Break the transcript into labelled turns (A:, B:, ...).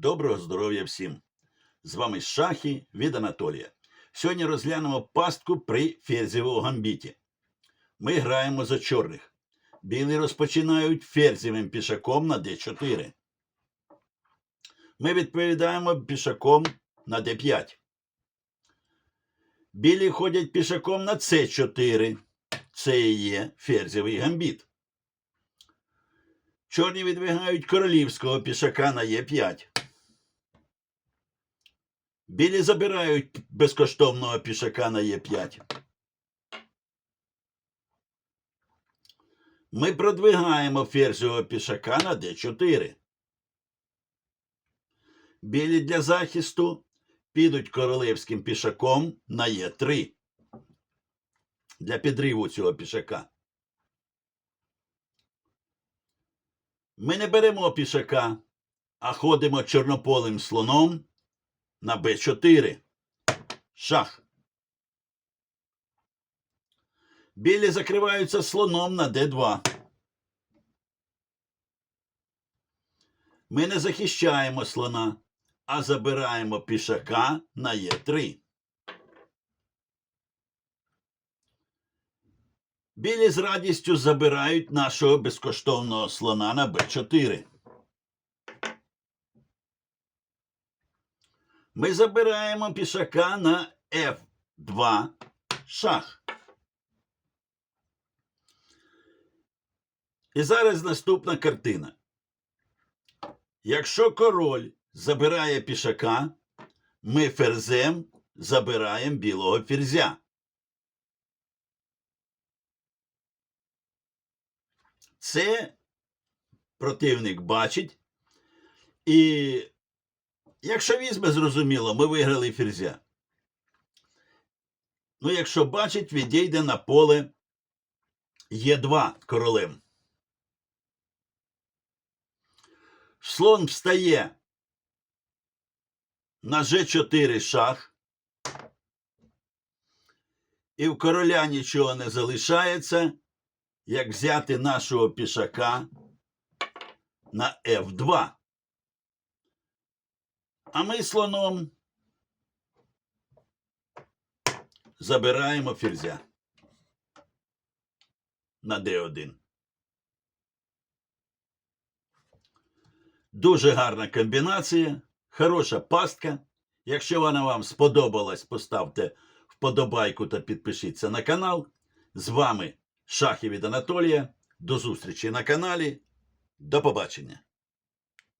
A: Доброго здоров'я всім! З вами Шахи від Анатолія. Сьогодні розглянемо пастку при ферзєвому гамбіті. Ми граємо за чорних. Білі розпочинають ферзєвим пішаком на d4. Ми відповідаємо пішаком на d5. Білі ходять пішаком на c4. Це і є ферзєвий гамбіт. Чорні відвигають королівського пішака на Е5. Білі забирають безкоштовного пішака на Е5. Ми продвигаємо ферзового пішака на Д4. Білі для захисту підуть королевським пішаком на Е3. Для підриву цього пішака. Ми не беремо пішака, а ходимо чорнополим слоном на Б4. Шах. Білі закриваються слоном на Д2. Ми не захищаємо слона, а забираємо пішака на Е3. Білі з радістю забирають нашого безкоштовного слона на Б4. Ми забираємо пішака на F2 шах. І зараз наступна картина. Якщо король забирає пішака, ми ферзем забираємо білого ферзя. Це противник бачить. І якщо візьме, зрозуміло, ми виграли ферзя. Ну, якщо бачить, відійде на поле Е2 королем. Слон встає на Ж4 шах. І в короля нічого не залишається, як взяти нашого пішака на F2. А ми слоном забираємо ферзя на D1. Дуже гарна комбінація, хороша пастка. Якщо вона вам сподобалась, поставте вподобайку та підпишіться на канал. З вами Шахи від Анатолія. До зустрічі на каналі. До побачення.